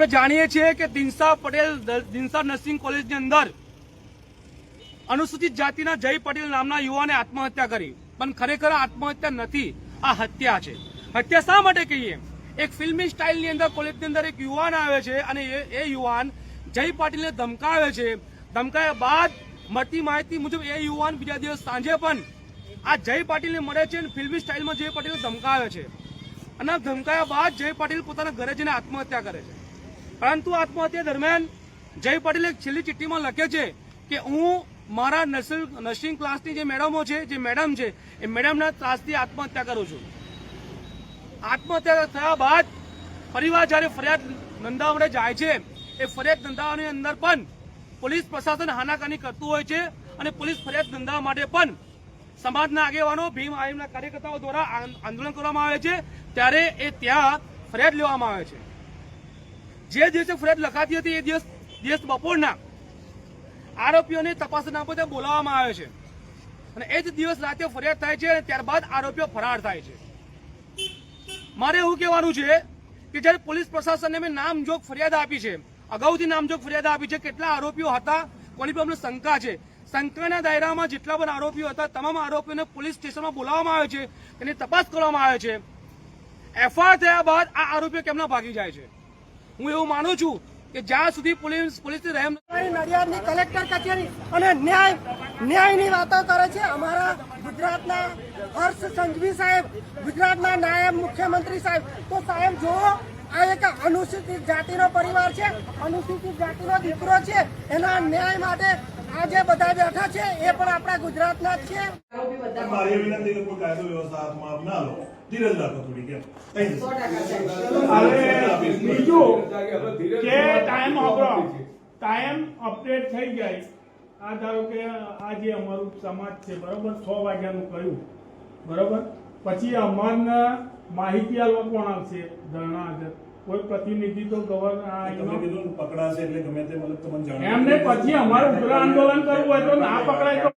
આપણે જાણીએ છીએ કે દિનસા પટેલ દિનસા નર્સિંગ કોલેજની અંદર અનુસૂચિત જાતિના જય પટેલ નામના યુવાને આત્મહત્યા કરી. પણ ખરેખર આત્મહત્યા નથી, આ હત્યા છે. હત્યા શા માટે કહીએ? એક ફિલ્મી સ્ટાઇલની અંદર કોલેજની અંદર એક યુવાન આવે છે અને એ યુવાન જય પાટીલને ધમકાવે છે. ધમકાયા બાદ મળતી માહિતી મુજબ એ યુવાન બીજા દિવસ સાંજે પણ આ જય પાટીલને મળે છે અને ફિલ્મી સ્ટાઇલમાં જય પાટીલને ધમકાવે છે. અને ધમકાયા બાદ જય પાટીલ પોતાના ઘરે જઈને આત્મહત્યા કરે છે. પરંતુ આત્મહત્યા દરમિયાન જય પટેલ એક છેલ્લી ચિઠ્ઠીમાં લખે છે કે હું મારા નર્સિંગ ક્લાસની જે મેડમો છે, જે મેડમ છે, એ મેડમના ત્રાસથી આત્મહત્યા કરું છું. આત્મહત્યા થયા બાદ પરિવાર જ્યારે ફરિયાદ નોંધાવડે જાય છે, એ ફરિયાદ નોંધાવવાની અંદર પણ પોલીસ પ્રશાસન હાનાકાની કરતું હોય છે અને પોલીસ ફરિયાદ નોંધાવવા માટે પણ સમાજના આગેવાનો, ભીમ આયમના કાર્યકર્તાઓ દ્વારા આંદોલન કરવામાં આવે છે. ત્યારે એ ત્યાં ફરિયાદ લેવામાં આવે છે. જે દિવસે ફરિયાદ લખાતી હતી એ દિવસ દિવસ બપોરના આરોપીઓને તપાસના માટે બોલાવવામાં આવે છે. અને એ જ દિવસ રાતે ફરિયાદ થાય છે અને ત્યારબાદ આરોપીઓ ફરાર થાય છે. મારે એવું કહેવાનું છે કે જ્યારે પોલીસ પ્રશાસનને મેં નામજોગ ફરિયાદ આપી છે, અગાઉથી નામજોગ ફરિયાદ આપી છે, કેટલા આરોપીઓ હતા, કોની પર અમને શંકા છે, શંકાના દાયરામાં જેટલા પણ આરોપીઓ હતા, તમામ આરોપીઓને પોલીસ સ્ટેશનમાં બોલાવવામાં આવે છે, તેની તપાસ કરવામાં આવે છે. એફઆઈઆર થયા બાદ આ આરોપીઓ કેમના ભાગી જાય છે? હું એવું માનું છું કે જ્યાં સુધી પોલીસ પોલીસ રહેમ નડિયાદની કલેક્ટર કચેરી અને ન્યાય ન્યાયની વાતો કરે છે અમારા ગુજરાતના હર્ષ સંઘવી સાહેબ, ગુજરાતના નાયબ મુખ્યમંત્રી સાહેબ. તો સાહેબ, જુઓ આ એક અનુસૂચિત જાતિનો પરિવાર છે અનુસૂચિત જાતિનો દીકરો છે એના ન્યાય માટે આ જે બધા બેઠા છે એ પણ આપણા ગુજરાતના જ છે. મારી વિનંતી કે કોઈ કાયદો વ્યવસ્થા હાથમાં આપ લો. ધીરજ રાખો થોડી કેમ? બીજું કે ટાઈમ આપણો ટાઈમ અપડેટ થઈ જાય. આ ધારો કે આ જે અમારું સમાજ છે બરોબર? છ વાગ્યાનું કહ્યું. બરોબર? પછી અમારના માહિતી આલવા કોણ આવશે ધરણા હાજર કોઈ પ્રતિનિધિ તો ગવર્નર પકડાશે એટલે ગમે તે મતલબ તમને એમને પછી અમારે ઉગ્ર આંદોલન કરવું હોય તો ના પકડાય તો